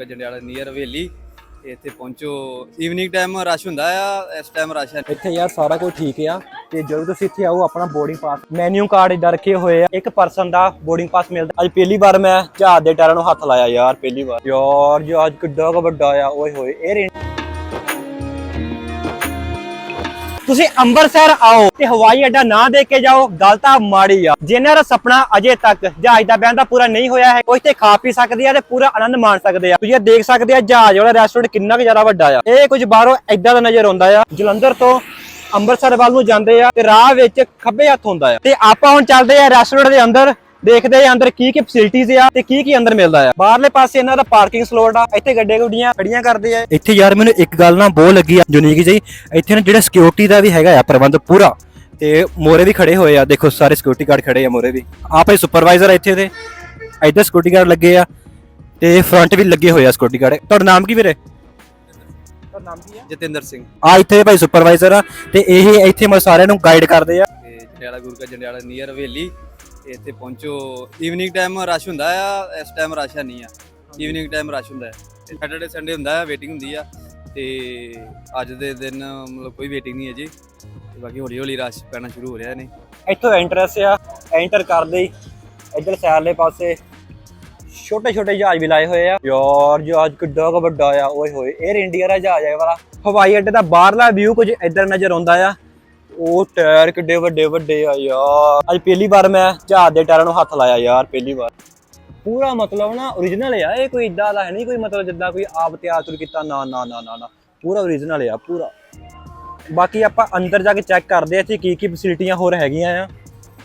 ਗੁਰਕਾ Jandiala near ਹਵੇਲੀ। ਇੱਥੇ ਪਹੁੰਚੋ। Evening time rush ਹੁੰਦਾ ਆ, ਇਸ ਟਾਈਮ ਰਸ਼ ਹੈ ਇੱਥੇ ਯਾਰ ਸਾਰਾ ਕੁਝ ਠੀਕ ਆ, ਤੇ ਜਦੋਂ ਤੁਸੀਂ ਇੱਥੇ ਆਓ, ਆਪਣਾ ਬੋਰਡਿੰਗ ਪਾਸ ਮੈਨੂ ਕਾਰਡ ਇਦਾਂ ਰੱਖੇ ਹੋਏ ਆ। ਇੱਕ ਪਰਸਨ ਦਾ ਬੋਰਡਿੰਗ ਪਾਸ ਮਿਲਦਾ। ਅੱਜ ਪਹਿਲੀ ਵਾਰ ਮੈਂ ਜਹਾਜ਼ ਦੇ ਟਾਇਰਾਂ ਨੂੰ ਹੱਥ ਲਾਇਆ ਯਾਰ, ਪਹਿਲੀ ਵਾਰ। ਯਾਰ ਜਹਾਜ਼ ਕਿੱਡਾ ਵੱਡਾ ਆ। ਓਏ ਹੋਏ, ਇਹ ਤੁਸੀਂ ਅੰਮ੍ਰਿਤਸਰ ਆਓ ਤੇ ਹਵਾਈ ਅੱਡਾ ਨਾ ਦੇਖ ਕੇ ਜਾਓ, ਗੱਲ ਤਾਂ ਮਾੜੀ ਆ। ਜਿਨ੍ਹਾਂ ਦਾ ਸੁਪਨਾ ਅਜੇ ਤੱਕ ਜਹਾਜ਼ ਦਾ ਬਹਿਣ ਦਾ ਪੂਰਾ ਨਹੀਂ ਹੋਇਆ ਹੈ, ਉਹ ਇੱਥੇ ਖਾ ਪੀ ਸਕਦੇ ਆ ਤੇ ਪੂਰਾ ਆਨੰਦ ਮਾਣ ਸਕਦੇ ਆ। ਤੁਸੀਂ ਇਹ ਦੇਖ ਸਕਦੇ ਆ, ਜਹਾਜ਼ ਵਾਲਾ ਰੈਸਟੋਰੈਂਟ ਕਿੰਨਾ ਕੁ ਜ਼ਿਆਦਾ ਵੱਡਾ ਆ। ਇਹ ਕੁਝ ਬਾਹਰੋਂ ਏਦਾਂ ਦਾ ਨਜ਼ਰ ਆਉਂਦਾ ਆ, ਜਲੰਧਰ ਤੋਂ ਅੰਮ੍ਰਿਤਸਰ ਵੱਲ ਨੂੰ ਜਾਂਦੇ ਆ ਤੇ ਰਾਹ ਵਿੱਚ ਖੱਬੇ ਹੱਥ ਹੁੰਦਾ ਆ। ਤੇ ਆਪਾਂ ਹੁਣ ਚੱਲਦੇ ਆ ਰੈਸਟੋਰੈਂਟ ਦੇ ਅੰਦਰ। ਦੇਖਦੇ ਆ ਅੰਦਰ ਕੀ ਕੀ ਫੈਸਿਲਿਟੀਆਂ ਆ ਤੇ ਕੀ ਕੀ ਅੰਦਰ ਮਿਲਦਾ ਆ। ਬਾਹਰਲੇ ਪਾਸੇ ਇਹਨਾਂ ਦਾ ਪਾਰਕਿੰਗ ਸਲੋਟ ਆ ਇੱਥੇ ਗੱਡੇ ਗੁੱਡੀਆਂ ਖੜੀਆਂ ਕਰਦੇ ਆ। ਇੱਥੇ ਯਾਰ ਮੈਨੂੰ ਇੱਕ ਗੱਲ ਨਾ ਬਹੁਤ ਲੱਗੀ ਆ ਯੂਨੀਕ ਜਿਹੀ। ਇੱਥੇ ਨਾ ਜਿਹੜਾ ਸਿਕਿਉਰਿਟੀ ਦਾ ਵੀ ਹੈਗਾ ਆ ਪ੍ਰਬੰਧ ਪੂਰਾ। ਤੇ ਮੋਰੇ ਵੀ ਖੜੇ ਹੋਏ ਆ ਦੇਖੋ ਸਾਰੇ ਸਿਕਿਉਰਿਟੀ ਗਾਰਡ ਖੜੇ ਆ ਮੋਰੇ ਵੀ। ਆਪੇ ਸੁਪਰਵਾਈਜ਼ਰ ਇੱਥੇ ਦੇ। ਇੱਧਰ ਸਿਕਿਉਰਿਟੀ ਗਾਰਡ ਲੱਗੇ ਆ। ਤੇ ਫਰੰਟ ਵੀ ਲੱਗੇ ਹੋਏ ਆ ਸਿਕਿਉਰਿਟੀ ਗਾਰਡ ਤੁਹਾਡਾ ਨਾਮ ਕੀ ਵੀਰੇ? ਤੁਹਾਡਾ ਨਾਮ ਕੀ ਆ? ਜਤਿੰਦਰ ਸਿੰਘ। ਆ ਇੱਥੇ ਭਾਈ ਸੁਪਰਵਾਈਜ਼ਰ ਆ। ਤੇ ਇਹ ਇੱਥੇ ਮੈਂ ਸਾਰਿਆਂ ਨੂੰ ਗਾਈਡ ਕਰਦੇ ਆ। ਜੰਡਿਆਲਾ ਗੁਰਕਾ ਜੰਡਿਆਲਾ ਨੀਅਰ ਹਵੇਲੀ। ਇੱਥੇ ਪਹੁੰਚੋ। ਈਵਨਿੰਗ ਟਾਈਮ ਰਸ਼ ਹੁੰਦਾ ਆ, ਇਸ ਟਾਈਮ ਰਸ਼ ਹੈ ਨਹੀਂ ਆ। ਈਵਨਿੰਗ ਟਾਈਮ ਰਸ਼ ਹੁੰਦਾ ਹੈ। ਸੈਟਰਡੇ ਸੰਡੇ ਹੁੰਦਾ ਆ ਵੇਟਿੰਗ ਹੁੰਦੀ ਆ। ਤੇ ਅੱਜ ਦੇ ਦਿਨ ਮਤਲਬ ਕੋਈ ਵੇਟਿੰਗ ਨਹੀਂ ਹੈ ਜੀ। ਤੇ ਬਾਕੀ ਹੌਲੀ ਹੌਲੀ ਰਸ਼ ਪੈਣਾ ਸ਼ੁਰੂ ਹੋ ਰਿਹਾ ਨੇ ਇੱਥੋਂ ਐਂਟਰਸ ਆ ਐਂਟਰ ਕਰਦੇ ਹੀ ਇੱਧਰ ਸੈਰਲੇ ਪਾਸੇ ਛੋਟੇ ਛੋਟੇ ਜਹਾਜ਼ ਵੀ ਲਾਏ ਹੋਏ ਆ। ਯਾਰ, ਜਹਾਜ਼ ਕਿੱਡਾ ਵੱਡਾ ਆ। ਓਏ ਹੋਏ 에ਅਰ ਇੰਡੀਆ ਦਾ ਜਹਾਜ਼ ਆ ਇਹ ਵਾਲਾ। ਹਵਾਈ ਅੱਡੇ ਦਾ ਬਾਹਰਲਾ ਵਿਊ ਕੁਝ ਇੱਧਰ ਨਜ਼ਰ ਆਉਂਦਾ ਆ। ਉਹ ਟਾਇਰ ਕਿੱਡੇ ਵੱਡੇ ਵੱਡੇ ਆ ਯਾਰ। ਅੱਜ ਪਹਿਲੀ ਵਾਰ ਮੈਂ ਜਹਾਜ਼ ਦੇ ਟਾਇਰਾਂ ਨੂੰ ਹੱਥ ਲਾਇਆ ਯਾਰ, ਪਹਿਲੀ ਵਾਰ। ਪੂਰਾ ਮਤਲਬ ਨਾ origignal ਆ, ਇਹ ਕੋਈ ਇਦਾਂ ਦਾ ਹੈ ਨਹੀਂ, ਕੋਈ ਮਤਲਬ ਜਿੱਦਾਂ ਕੋਈ ਆਪ ਤਿਆਰ ਤੁਰ ਕੀਤਾ, ਨਾ ਨਾ ਨਾ ਨਾ ਨਾ। ਪੂਰਾ origignal ਆ, ਪੂਰਾ। ਬਾਕੀ ਆਪਾਂ ਅੰਦਰ ਜਾ ਕੇ ਚੈੱਕ ਕਰਦੇ ਆ ਇੱਥੇ ਕੀ ਕੀ ਫੈਸਿਲਿਟੀਆਂ ਹੋਰ ਹੈਗੀਆਂ ਆ।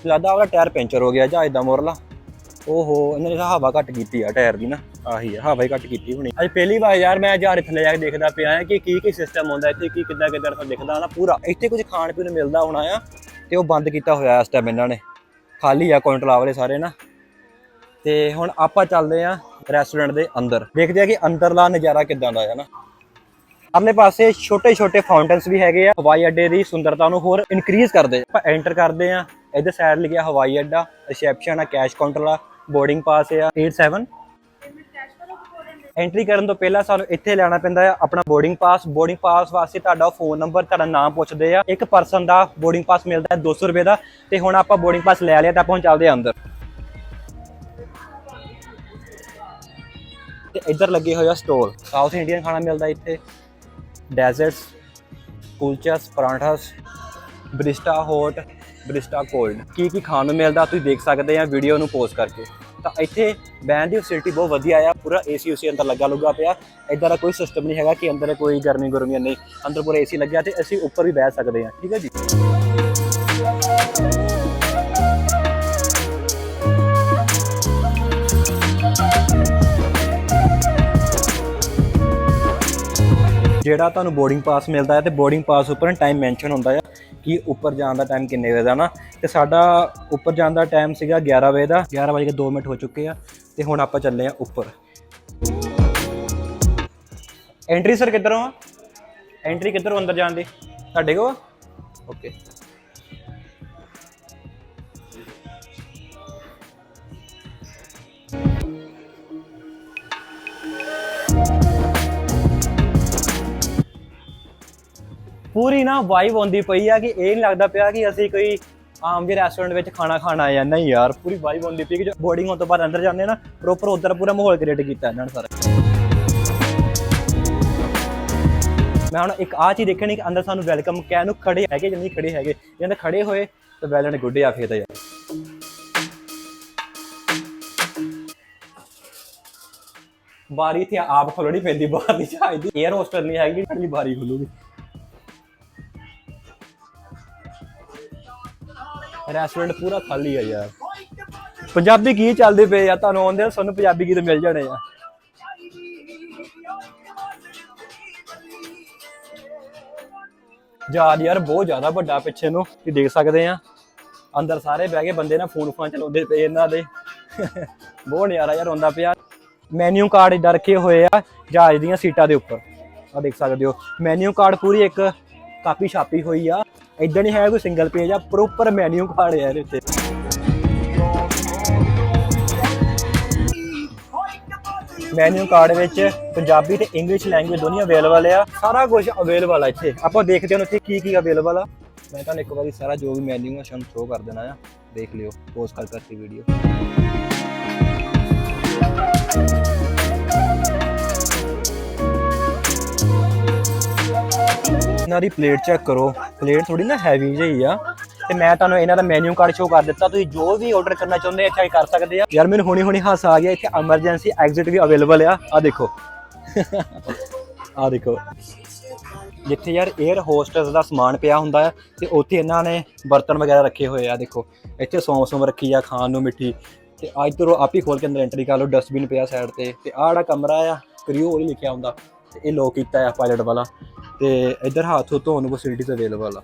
ਲੱਗਦਾ ਉਹਦਾ ਟਾਇਰ ਪੈਂਚਰ ਹੋ ਗਿਆ, ਜਹਾਜ਼ ਦਾ ਮੋਰਲਾ। ਓਹੋ, ਇਹਨਾਂ ਨੇ ਹਵਾ ਘੱਟ ਕੀਤੀ ਆ ਟਾਇਰ ਦੀ ਨਾ। ਆਹੀ ਆ, ਹਵਾ ਹੀ ਘੱਟ ਕੀਤੀ ਹੋਣੀ। ਅੱਜ ਪਹਿਲੀ ਵਾਰ ਯਾਰ ਮੈਂ ਜਹਾਜ਼ ਥੱਲੇ ਜਾ ਕੇ ਦੇਖਦਾ ਪਿਆ ਆ ਕਿ ਕੀ ਕੀ ਸਿਸਟਮ ਹੁੰਦਾ ਇੱਥੇ ਕੀ ਕਿੱਦਾਂ ਕਿੱਦਾਂ ਦਾ ਦਿਖਦਾ ਨਾ ਪੂਰਾ। ਇੱਥੇ ਕੁਝ ਖਾਣ ਪੀਣ ਨੂੰ ਮਿਲਦਾ ਹੋਣਾ ਆ ਤੇ ਉਹ ਬੰਦ ਕੀਤਾ ਹੋਇਆ ਇਸ ਟਾਈਮ ਇਹਨਾਂ ਨੇ। ਖਾਲੀ ਆ ਕਾਊਂਟਰ ਵਾਲੇ ਸਾਰੇ ਨਾ। ਤੇ ਹੁਣ ਆਪਾਂ ਚੱਲਦੇ ਆ ਰੈਸਟੋਰੈਂਟ ਦੇ ਅੰਦਰ। ਦੇਖਦੇ ਆ ਕਿ ਅੰਦਰਲਾ ਨਜ਼ਾਰਾ ਕਿੱਦਾਂ ਦਾ ਹੈ ਨਾ ਅਗਲੇ ਪਾਸੇ ਛੋਟੇ ਛੋਟੇ ਫਾਊਂਟਨਸ ਵੀ ਹੈਗੇ ਆ। ਹਵਾਈ ਅੱਡੇ ਦੀ ਸੁੰਦਰਤਾ ਨੂੰ ਹੋਰ ਇਨਕਰੀਜ਼ ਕਰਦੇ ਆਪਾਂ ਐਂਟਰ ਕਰਦੇ ਆ ਇੱਧਰ ਸਾਈਡ ਲਿਖਿਆ ਹਵਾਈ ਅੱਡਾ ਰਿਸੈਪਸ਼ਨ ਆ ਕੈਸ਼ ਕਾਊਂਟਰ ਆ ਬੋਰਡਿੰਗ ਪਾਸ ਆ 87 ਐਂਟਰੀ ਕਰਨ ਤੋਂ ਪਹਿਲਾਂ ਸਾਨੂੰ ਇੱਥੇ ਲੈਣਾ ਪੈਂਦਾ ਹੈ ਆਪਣਾ ਬੋਰਡਿੰਗ ਪਾਸ ਬੋਰਡਿੰਗ ਪਾਸ ਵਾਸਤੇ ਤੁਹਾਡਾ ਫੋਨ ਨੰਬਰ ਤੁਹਾਡਾ ਨਾਮ ਪੁੱਛਦੇ ਆ। ਇੱਕ ਪਰਸਨ ਦਾ ਬੋਰਡਿੰਗ ਪਾਸ ਮਿਲਦਾ ਹੈ 200 ਰੁਪਏ ਦਾ ਤੇ ਹੁਣ ਆਪਾਂ ਬੋਰਡਿੰਗ ਪਾਸ ਲੈ ਲਿਆ ਤਾਂ ਆਪਾਂ ਹੁਣ ਚੱਲਦੇ ਆ ਅੰਦਰ। ਤੇ ਇੱਧਰ ਲੱਗੇ ਹੋਏ ਆ ਸਟੋਲ ਸਾਊਥ ਇੰਡੀਅਨ ਖਾਣਾ ਮਿਲਦਾ ਇੱਥੇ। Desserts kulchas parathas Barista hot Barista cold ਕੀ ਕੀ ਖਾਣ ਨੂੰ ਮਿਲਦਾ ਤੁਸੀਂ ਦੇਖ ਸਕਦੇ ਆ। ਵੀਡੀਓ ਨੂੰ ਪੋਜ਼ ਕਰਕੇ। ਤਾਂ ਇੱਥੇ ਬੈਨ ਦੀ ਫੈਸਿਲਿਟੀ ਬਹੁਤ ਵਧੀਆ ਆ, ਪੂਰਾ ਏਸੀ ਉਸੇ ਅੰਦਰ ਲੱਗਾ ਲੁੱਗਾ ਪਿਆ। ਇਦਾਂ ਦਾ ਕੋਈ ਸਿਸਟਮ ਨਹੀਂ ਹੈਗਾ ਕਿ ਅੰਦਰ ਕੋਈ ਗਰਮੀ ਗੁਰਮੀ ਨਹੀਂ, ਅੰਦਰ ਪੂਰਾ ਏਸੀ ਲੱਗਿਆ ਤੇ ਅਸੀਂ ਉੱਪਰ ਵੀ ਬਹਿ ਸਕਦੇ ਹਾਂ, ਠੀਕ ਹੈ ਜੀ? ਜਿਹੜਾ ਤੁਹਾਨੂੰ ਬੋਰਡਿੰਗ ਪਾਸ ਮਿਲਦਾ ਹੈ ਤੇ ਬੋਰਡਿੰਗ ਪਾਸ ਉੱਪਰ ਟਾਈਮ ਮੈਂਸ਼ਨ ਹੁੰਦਾ ਹੈ ਕਿ ਉੱਪਰ ਜਾਣ ਦਾ ਟਾਈਮ ਕਿੰਨੇ ਵਜੇ ਦਾ ਨਾ, ਤੇ ਸਾਡਾ ਉੱਪਰ ਜਾਣ ਦਾ ਟਾਈਮ ਸੀਗਾ 11 ਵਜੇ ਦਾ 11 ਵਜੇ ਕੇ 2 ਮਿੰਟ ਹੋ ਚੁੱਕੇ ਆ, ਤੇ ਹੁਣ ਆਪਾਂ ਚੱਲੇ ਆ ਉੱਪਰ। ਐਂਟਰੀ ਸਰ ਕਿੱਧਰੋਂ ਆ? ਐਂਟਰੀ ਕਿੱਧਰੋਂ ਅੰਦਰ ਜਾਣ ਦੀ? ਤੁਹਾਡੇ ਕੋਲ? ਓਕੇ ਪੂਰੀ ਨਾ ਵਾਈਬ ਆਉਂਦੀ ਪਈ ਆ ਕਿ ਇਹ ਨਹੀਂ ਲੱਗਦਾ ਪਿਆ ਕਿ ਅਸੀਂ ਕੋਈ ਆਮ ਜਿਹੇ ਰੈਸਟੋਰੈਂਟ ਵਿੱਚ ਖਾਣਾ ਖਾਣ ਆਏ ਆ। ਨਹੀਂ ਯਾਰ, ਪੂਰੀ ਵਾਈਬ ਆਉਂਦੀ ਪਈ ਕਿ ਜੋ ਬੋਰਡਿੰਗ ਹੋਣ ਤੋਂ ਬਾਅਦ ਅੰਦਰ ਜਾਂਦੇ ਨਾ ਪ੍ਰੋਪਰ ਉਧਰ ਪੂਰਾ ਮਾਹੌਲ ਕ੍ਰੀਏਟ ਕੀਤਾ ਇਹਨਾਂ ਨੇ ਸਾਰਾ। ਮੈਂ ਹੁਣ ਇੱਕ ਆ ਚੀਜ਼ ਦੇਖਣੀ ਕਿ ਅੰਦਰ ਸਾਨੂੰ ਵੈਲਕਮ ਕਹਿ ਨੂੰ ਖੜੇ ਹੈਗੇ ਜਾਂ ਨਹੀਂ ਖੜੇ ਹੈਗੇ। ਜੇ ਅੰਦਰ ਖੜੇ ਹੋਏ ਤਾਂ ਵੈਲ ਐਂਡ ਗੁੱਡ ਆ ਫੇਰ ਤਾਂ ਯਾਰ। ਬਾਰੀ ਤੇ ਆਪ ਖੋਲਣੀ ਪੈਂਦੀ, ਬਾਹਰ ਦੀ ਜਹਾਜ਼ 에ਅਰ ਹੋਸਟਲ ਨਹੀਂ ਹੈਗੀ ਜਿਹੜੀ ਬਾਰੀ ਖੁੱਲੂਗੀ। ਰੈਸਟੋਰੈਂਟ ਪੂਰਾ ਖਾਲੀ ਆ ਯਾਰ। ਪੰਜਾਬੀ ਗੀਤ ਚੱਲਦੇ ਪਏ ਆ, ਤੁਹਾਨੂੰ ਆਉਂਦੇ ਸਾਨੂੰ ਪੰਜਾਬੀ ਗੀਤ ਮਿਲ ਜਾਣੇ ਆ। ਜਹਾਜ਼ ਯਾਰ, ਬਹੁਤ ਜ਼ਿਆਦਾ ਵੱਡਾ ਪਿੱਛੇ ਨੂੰ ਤੁਸੀਂ ਦੇਖ ਸਕਦੇ ਆ। ਅੰਦਰ ਸਾਰੇ ਬਹਿ ਕੇ ਬੰਦੇ ਨਾ ਫੋਨ ਫਾਨ ਚਲਾਉਂਦੇ ਪਏ ਇਹਨਾਂ ਦੇ। ਬਹੁਤ ਨਜ਼ਾਰਾ ਯਾਰ ਆਉਂਦਾ ਪਿਆ। ਮੈਨੂ ਕਾਰਡ ਇਦਾਂ ਰੱਖੇ ਹੋਏ ਆ, ਜਹਾਜ਼ ਦੀਆਂ ਸੀਟਾਂ ਦੇ ਉੱਪਰ। ਆ ਦੇਖ ਸਕਦੇ ਹੋ। ਮੈਨੂ ਕਾਰਡ ਪੂਰੀ ਇੱਕ ਕਾਪੀ ਛਾਪੀ ਹੋਈ ਆ। ਇਦਾਂ ਨਹੀਂ ਹੈ ਕੋਈ ਸਿੰਗਲ ਪੇਜ ਆ ਪ੍ਰੋਪਰ ਮੈਨੂ ਕਾਰਡ ਆ ਇਹਦੇ ਉੱਤੇ। ਮੈਨੂ ਕਾਰਡ ਵਿੱਚ ਪੰਜਾਬੀ ਤੇ ਇੰਗਲਿਸ਼ ਲੈਂਗੁਏਜ ਦੋਨੋਂ ਅਵੇਲੇਬਲ ਆ, ਸਾਰਾ ਕੁਝ ਅਵੇਲੇਬਲ ਆ ਇੱਥੇ। ਆਪਾਂ ਦੇਖਦੇ ਹਾਂ ਇੱਥੇ ਕੀ ਕੀ ਅਵੇਲੇਬਲ ਆ। ਮੈਂ ਤੁਹਾਨੂੰ ਇੱਕ ਵਾਰੀ ਸਾਰਾ ਜੋ ਵੀ ਮੈਨੂ ਆ ਤੁਹਾਨੂੰ ਸ਼ੋ ਕਰ ਦੇਣਾ ਆ। ਦੇਖ ਲਿਓ ਪੋਜ਼ ਕਰ ਕਰਕੇ ਵੀਡੀਓ ਇਹਨਾਂ ਦੀ ਪਲੇਟ ਚੈੱਕ ਕਰੋ। ਪਲੇਟ ਥੋੜੀ ਨਾ ਹੈਵੀ ਜਿਹੀ ਆ। ਤੇ ਮੈਂ ਤੁਹਾਨੂੰ ਇਹਨਾਂ ਦਾ ਮੈਨੂ ਕਾਰਡ ਸ਼ੋ ਕਰ ਦਿੱਤਾ। ਤੁਸੀਂ ਜੋ ਵੀ ਆਰਡਰ ਕਰਨਾ ਚਾਹੁੰਦੇ ਇੱਥੇ ਕਰ ਸਕਦੇ ਆ। ਯਾਰ, ਮੈਨੂੰ ਹੁਣੀ ਹੁਣੀ ਹਾਸਾ ਆ ਗਿਆ। ਇੱਥੇ ਐਮਰਜੈਂਸੀ ਐਗਜ਼ਿਟ ਵੀ ਅਵੇਲੇਬਲ ਆ। ਆ ਦੇਖੋ। ਆ ਦੇਖੋ। ਜਿੱਥੇ ਯਾਰ 에ਅਰ ਹੋਸਟਸ ਦਾ ਸਮਾਨ ਪਿਆ ਹੁੰਦਾ ਹੈ ਤੇ ਉੱਥੇ ਇਹਨਾਂ ਨੇ ਬਰਤਨ ਵਗੈਰਾ ਰੱਖੇ ਹੋਏ ਆ। ਦੇਖੋ। ਇੱਥੇ ਸੌਂਫ ਸੌਂਫ ਰੱਖੀ ਆ, ਖਾਣ ਨੂੰ ਮਿੱਠੀ। ਤੇ ਅੱਜ ਇੱਧਰੋਂ ਆਪ ਹੀ ਖੋਲ ਕੇ ਅੰਦਰ ਐਂਟਰੀ ਕਰ ਲਓ ਡਸਟਬਿਨ ਪਿਆ ਸਾਈਡ ਤੇ। ਤੇ ਆਹ ਜਿਹੜਾ ਕਮਰਾ ਆ, ਕਰਿਓ ਉਹ ਲਿਖਿਆ ਹੁੰਦਾ। ਤੇ ਇਹ ਲੋਕ ਕੀਤਾ ਆ ਪਾਇਲਟ ਵਾਲਾ। ਤੇ ਇੱਧਰ ਹੱਥ ਹੁੱਥ ਧੋਣ ਨੂੰ ਫੈਸਿਲਿਟੀਜ਼ ਅਵੇਲੇਬਲ ਆ।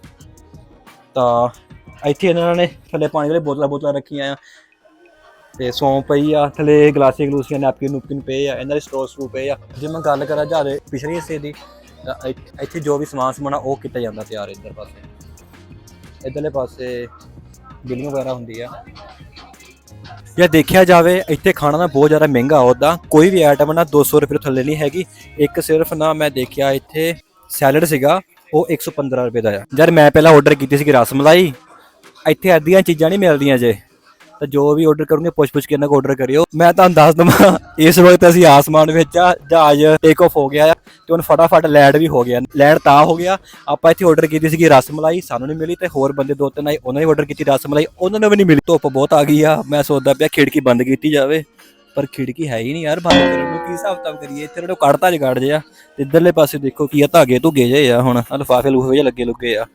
ਤਾਂ ਇੱਥੇ ਇਹਨਾਂ ਨੇ ਥੱਲੇ ਪਾਣੀ ਵਾਲੀ ਬੋਤਲਾਂ ਬੋਤਲਾਂ ਰੱਖੀਆਂ ਆ। ਤੇ ਸੌਂਪ ਪਈ ਆ, ਥੱਲੇ ਗਲਾਸੀ ਗਲੂਸੀਆਂ ਨੈਪਕਿਨ ਨੁਪਕਿਨ ਪਏ ਆ, ਇਹਨਾਂ ਦੇ ਸਟੋਰ ਸਟੂ ਪਏ ਆ। ਜੇ ਮੈਂ ਗੱਲ ਕਰਾਂ ਜ਼ਿਆਦਾ ਪਿਛਲੇ ਹਿੱਸੇ ਦੀ, ਤਾਂ ਇੱਥੇ ਜੋ ਵੀ ਸਮਾਨ ਸਮਾਨਾ ਉਹ ਕੀਤਾ ਜਾਂਦਾ ਤਿਆਰ ਇੱਧਰ ਪਾਸੇ। ਇੱਧਰਲੇ ਪਾਸੇ ਬਿਲਿੰਗ ਵਗੈਰਾ ਹੁੰਦੀ ਆ। ਜਾਂ ਦੇਖਿਆ ਜਾਵੇ, ਇੱਥੇ ਖਾਣਾ ਨਾ ਬਹੁਤ ਜ਼ਿਆਦਾ ਮਹਿੰਗਾ ਉਹਦਾ ਕੋਈ ਵੀ ਆਈਟਮ ਨਾ 200 ਰੁਪਏ ਤੋਂ ਥੱਲੇ ਨਹੀਂ ਹੈਗੀ। ਇੱਕ ਸਿਰਫ ਨਾ ਮੈਂ ਦੇਖਿਆ ਇੱਥੇ ਸੈਲਡ ਸੀਗਾ, ਉਹ 115 ਰੁਪਏ ਦਾ ਆ। ਯਾਰ ਮੈਂ ਪਹਿਲਾਂ ਆਰਡਰ ਕੀਤੀ ਸੀ ਰਸ ਮਲਾਈ। ਇੱਥੇ ਅੱਧੀਆਂ ਚੀਜ਼ਾਂ ਨਹੀਂ ਮਿਲਦੀਆਂ ਜੇ। ਤਾਂ ਜੋ ਵੀ ਆਰਡਰ ਕਰੋਗੇ ਪੁੱਛ ਪੁੱਛ ਕੇ ਇਹਨਾਂ ਕੋ ਆਰਡਰ ਕਰਿਓ। ਮੈਂ ਤੁਹਾਨੂੰ ਦੱਸ ਦਵਾਂ, ਇਸ ਵਕਤ ਅਸੀਂ ਆਸਮਾਨ ਵਿੱਚ ਆ, ਜਹਾਜ਼ ਟੇਕ ਆਫ ਹੋ ਗਿਆ ਆ, ਤੇ ਹੁਣ ਫਟਾਫਟ ਲੈਂਡ ਵੀ ਹੋ ਗਿਆ। ਲੈਂਡ ਤਾਂ ਹੋ ਗਿਆ, ਆਪਾਂ ਇੱਥੇ ਆਰਡਰ ਕੀਤੀ ਸੀਗੀ ਰਸ ਮਲਾਈ, ਸਾਨੂੰ ਨਹੀਂ ਮਿਲੀ ਤੇ ਹੋਰ ਬੰਦੇ ਦੋ ਤਿੰਨ ਆਏ, ਉਹਨਾਂ ਨੇ ਆਰਡਰ ਕੀਤੀ ਰਸ ਮਲਾਈ, ਉਹਨਾਂ ਨੂੰ ਵੀ ਨਹੀਂ ਮਿਲੀ। ਧੁੱਪ ਬਹੁਤ ਆ ਗਈ ਆ, ਮੈਂ ਸੋਚਦਾ ਪਿਆ ਖਿੜਕੀ ਬੰਦ ਕੀਤੀ ਜਾਵੇ। ਪਰ ਖਿੜਕੀ ਹੈ ਹੀ ਨਹੀਂ ਯਾਰ ਬੰਦ ਕਰਨ ਨੂੰ, ਕੀ ਹਿਸਾਬ ਕਿਤਾਬ ਕਰੀਏ? ਇੱਥੇ ਰੜੋ ਕੱਢਤਾ ਜਗਾੜ ਜਿਆ ਤੇ ਇੱਧਰਲੇ ਪਾਸੇ ਦੇਖੋ ਕੀ ਆ, ਧਾਗੇ ਧੁਗੇ ਜੇ ਆ ਹੁਣ, ਆਹ ਲੂਫੇ ਜਿਹੇ ਲੱਗੇ ਲੁੱਗੇ ਆ।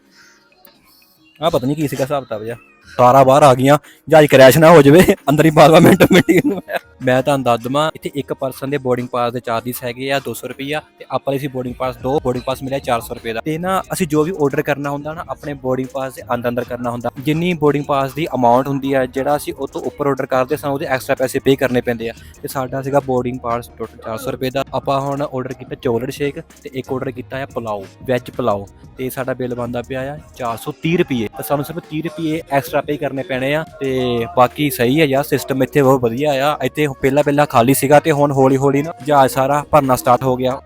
ਆ ਪਤਾ ਨਹੀਂ ਕੀ ਸੀਗਾ ਹਿਸਾਬ ਕਿਤਾਬ ਜਿਹਾ। ਤਾਰਾ ਬਾਹਰ ਆ ਗਈਆਂ, ਜਹਾਜ਼ ਕ੍ਰੈਸ਼ ਨਾ ਹੋ ਜਾਵੇ, ਅੰਦਰ ਹੀ ਬਾਲਵਾ ਮਿੰਟ ਮਿੰਟੀ ਮੈਂ ਤੁਹਾਨੂੰ ਦੱਸ ਦਵਾਂ, ਇੱਥੇ ਇੱਕ ਪਰਸਨ ਦੇ ਬੋਰਡਿੰਗ ਪਾਸ ਦੇ ਚਾਰजेस ਹੈਗੇ ਆ 200 ਰੁਪਈਆ, ਤੇ ਆਪਾਂ ਲਈ ਸੀ ਬੋਰਡਿੰਗ ਪਾਸ ਦੋ ਬੋਰਡਿੰਗ ਪਾਸ ਮਿਲਿਆ 400 ਰੁਪਏ ਦਾ। ਤੇ ਨਾ ਅਸੀਂ ਜੋ ਵੀ ਆਰਡਰ ਕਰਨਾ ਹੁੰਦਾ ਨਾ, ਆਪਣੇ ਬੋਰਡਿੰਗ ਪਾਸ ਦੇ ਅੰਦਰ ਅੰਦਰ ਕਰਨਾ ਹੁੰਦਾ। ਜਿੰਨੀ ਬੋਰਡਿੰਗ ਪਾਸ ਦੀ ਅਮਾਉਂਟ ਹੁੰਦੀ ਹੈ ਜਿਹੜਾ ਅਸੀਂ ਉਹ ਤੋਂ ਉੱਪਰ ਆਰਡਰ ਕਰਦੇ ਸਾਨੂੰ ਉਹਦੇ ਐਕਸਟਰਾ ਪੈਸੇ ਪੇ ਕਰਨੇ ਪੈਂਦੇ ਆ। ਤੇ ਸਾਡਾ ਸੀਗਾ ਬੋਰਡਿੰਗ ਪਾਸ ਟੋਟਲ 400 ਰੁਪਏ ਦਾ। ਆਪਾਂ ਹੁਣ ਆਰਡਰ ਕੀਤਾ ਚੋਕਲੇਟ ਸ਼ੇਕ, ਤੇ ਇੱਕ ਆਰਡਰ ਕੀਤਾ ਹੈ ਪਲਾਓ ਵੈਜ ਪਲਾਓ। ਤੇ ਸਾਡਾ ਬਿੱਲ ਬਣਦਾ ਪਿਆ ਆ 430 ਰੁਪਏ ਤੇ ਸਾਨੂੰ ਸਿਰਫ 30 ਰੁਪਏ ਐਕਸਟਰਾ ਪੇ ਕਰਨੇ ਪੈਣੇ ਆ ਤੇ ਬਾਕੀ ਸਹੀ ਹੈ ਯਾਰ ਸਿਸਟਮ ਇੱਥੇ ਬਹੁਤ ਵਧੀਆ ਆ। ਇੱਥੇ ਪਹਿਲਾਂ ਪਹਿਲਾਂ ਖਾਲੀ ਸੀਗਾ ਤੇ ਹੁਣ ਹੌਲੀ ਹੌਲੀ ਨਾ ਜਹਾਜ਼ ਸਾਰਾ ਭਰਨਾ ਸਟਾਰਟ ਹੋ ਗਿਆ।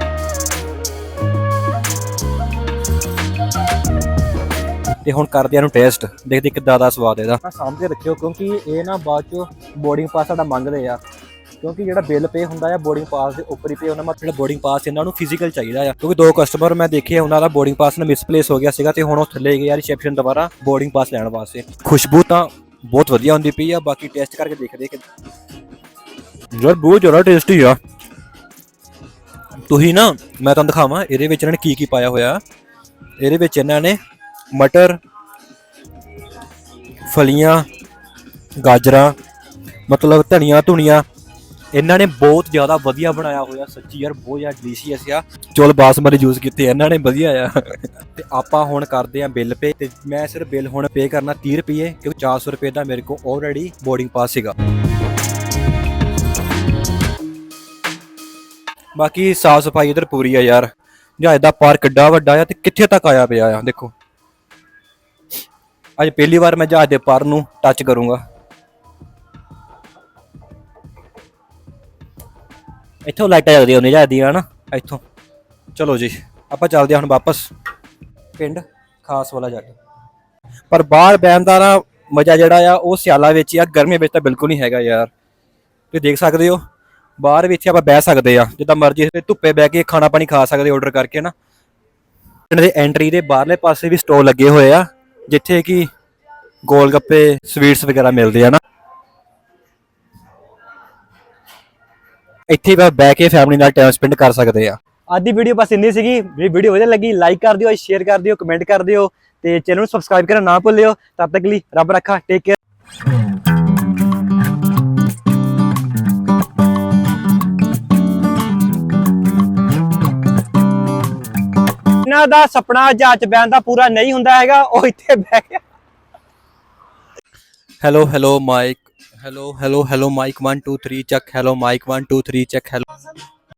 ਤੇ ਹੁਣ ਕਰਦੇ ਆ ਨੂੰ ਟੈਸਟ ਦੇਖਦੇ ਕਿੱਦਾਂ ਦਾ ਸਵਾਦ ਇਹਦਾ। ਸਾਹਮਣੇ ਰੱਖਿਓ ਕਿਉਂਕਿ ਇਹ ਨਾ ਬਾਅਦ ਚ ਬੋਰਡਿੰਗ ਪਾਸ ਸਾਡਾ ਮੰਗਦੇ ਆ। ਕਿਉਂਕਿ ਜਿਹੜਾ ਬਿੱਲ ਪੇ ਹੁੰਦਾ ਆ ਬੋਰਡਿੰਗ ਪਾਸ ਦੇ ਉੱਪਰ ਹੀ ਪੇ ਹੁੰਦਾ, ਮਤਲਬ ਜਿਹੜਾ ਬੋਰਡਿੰਗ ਪਾਸ ਇਹਨਾਂ ਨੂੰ ਫਿਜ਼ੀਕਲ ਚਾਹੀਦਾ ਆ। ਕਿਉਂਕਿ ਦੋ ਕਸਟਮਰ ਮੈਂ ਦੇਖੇ, ਉਹਨਾਂ ਦਾ ਬੋਰਡਿੰਗ ਪਾਸ ਨਾ ਮਿਸਪਲੇਸ ਹੋ ਗਿਆ ਸੀਗਾ ਤੇ ਹੁਣ ਉਹ ਥੱਲੇ ਗਏ ਆ ਰਿਸੈਪਸ਼ਨ ਦੁਬਾਰਾ ਬੋਰਡਿੰਗ ਪਾਸ ਲੈਣ ਵਾਸਤੇ। ਖੁਸ਼ਬੂ ਤਾਂ ਬਹੁਤ ਵਧੀਆ ਹੁੰਦੀ ਪਈ ਆ, ਬਾਕੀ ਟੈਸਟ ਕਰਕੇ ਦੇਖਦੇ ਕਿ ਯਾਰ ਬਹੁਤ ਜ਼ਿਆਦਾ ਟੇਸਟੀ ਆ। ਤੁਸੀਂ ਨਾ, ਮੈਂ ਤੁਹਾਨੂੰ ਦਿਖਾਵਾਂ, ਇਹਦੇ ਵਿੱਚ ਇਹਨਾਂ ਨੇ ਕੀ ਕੀ ਪਾਇਆ ਹੋਇਆ ਇਹਦੇ ਵਿੱਚ ਇਹਨਾਂ ਨੇ ਮਟਰ, ਫਲੀਆਂ, ਗਾਜਰਾਂ, ਮਤਲਬ ਧਨੀਆ ਧੁਨੀਆ ਇਹਨਾਂ ਨੇ ਬਹੁਤ ਜ਼ਿਆਦਾ ਵਧੀਆ ਬਣਾਇਆ ਹੋਇਆ, ਸੱਚੀ ਯਾਰ ਬਹੁਤ ਜ਼ਿਆਦਾ ਡਿਲੀਸ਼ੀਅਸ ਆ। ਚੋਲ ਬਾਸਮਤੀ ਯੂਜ਼ ਕੀਤੇ, ਇਹਨਾਂ ਨੇ ਵਧੀਆ ਆ। ਤੇ ਆਪਾਂ ਹੁਣ ਕਰਦੇ ਆ ਬਿੱਲ ਪੇ ਤੇ ਮੈਂ ਸਿਰਫ ਬਿੱਲ ਹੁਣ ਪੇ ਕਰਨਾ 30 ਰੁਪਏ ਕਿਉਂਕਿ 400 ਰੁਪਏ ਦਾ ਮੇਰੇ ਕੋਲ ਆਲਰੇਡੀ ਬੋਰਡਿੰਗ ਪਾਸ ਸੀਗਾ। ਬਾਕੀ ਸਾਫ਼ ਸਫ਼ਾਈ ਇਧਰ ਪੂਰੀ ਆ ਯਾਰ। ਜਹਾਜ਼ ਦਾ ਪਾਰਕ ਕਿੱਡਾ ਵੱਡਾ ਆ ਤੇ ਕਿੱਥੇ ਤੱਕ ਆਇਆ ਪਿਆ ਆ, ਦੇਖੋ। ਅੱਜ ਪਹਿਲੀ ਵਾਰ ਮੈਂ ਜਹਾਜ਼ ਦੇ ਪਰ ਨੂੰ ਟੱਚ ਕਰੂੰਗਾ। ਇੱਥੋਂ ਲਾਈਟਾਂ ਜਗਦੀਆਂ ਹੁੰਦੀਆਂ ਜਹਾਜ਼ ਦੀਆਂ ਨਾ ਇੱਥੋਂ। ਚਲੋ ਜੀ, ਆਪਾਂ ਚੱਲਦੇ ਹਾਂ ਹੁਣ ਵਾਪਸ, ਪਿੰਡ ਖਾਸ ਵਾਲਾ ਜੱਟ। ਪਰ ਬਾਹਰ ਬੈਣ ਦਾ ਨਾ ਮਜ਼ਾ ਜਿਹੜਾ ਆ, ਉਹ ਸਿਆਲਾਂ ਵਿੱਚ ਹੀ ਆ, ਗਰਮੀਆਂ ਵਿੱਚ ਤਾਂ ਬਿਲਕੁਲ ਨਹੀਂ ਹੈਗਾ ਯਾਰ। ਤੁਸੀਂ ਦੇਖ ਸਕਦੇ ਹੋ, ਬਾਹਰ ਵਿੱਚ ਆਪਾਂ ਬਹਿ ਸਕਦੇ ਆ ਜਿੱਦਾਂ ਮਰਜ਼ੀ ਤੇ ਧੁੱਪੇ ਬਹਿ ਕੇ ਖਾਣਾ ਪਾਣੀ ਖਾ ਸਕਦੇ ਆਰਡਰ ਕਰਕੇ ਨਾ ਪਿੰਡ ਦੇ ਐਂਟਰੀ ਦੇ ਬਾਹਰਲੇ ਪਾਸੇ ਵੀ ਸਟੋਰ ਲੱਗੇ ਹੋਏ ਆ, ਜਿੱਥੇ ਕਿ ਗੋਲ ਗੱਪੇ ਸਵੀਟਸ ਵਗੈਰਾ ਮਿਲਦੇ ਆ ਨਾ। ਇੱਥੇ ਬਸ ਬਹਿ ਕੇ ਫੈਮਿਲੀ ਨਾਲ ਟਾਈਮ ਸਪੈਂਡ ਕਰ ਸਕਦੇ ਆ। ਅੱਜ ਦੀ ਵੀਡੀਓ ਬਸ ਇੰਨੀ ਸੀਗੀ। ਜੇ ਵੀਡੀਓ ਵਧੀਆ ਲੱਗੀ ਲਾਈਕ ਕਰ ਦਿਓ ਸ਼ੇਅਰ ਕਰ ਦਿਓ ਕਮੈਂਟ ਕਰ ਦਿਓ ਤੇ ਚੈਨਲ ਨੂੰ ਸਬਸਕ੍ਰਾਈਬ ਕਰਨਾ ਨਾ ਭੁੱਲਿਓ। ਤਦ ਤੱਕ ਲਈ ਰੱਬ ਰੱਖਾ ਟੇਕ ਕੇਅਰ ਇਹਨਾਂ ਦਾ ਸੁਪਨਾ ਜਹਾਜ਼ ਬੈਣ ਦਾ ਪੂਰਾ ਨਹੀਂ ਹੁੰਦਾ ਹੈਗਾ ਉਹ ਇੱਥੇ ਬਹਿ ਗਿਆ। Hello hello mike hello hello hello mic 1 2 3 check. Hello mic 1 2 3 check. Hello.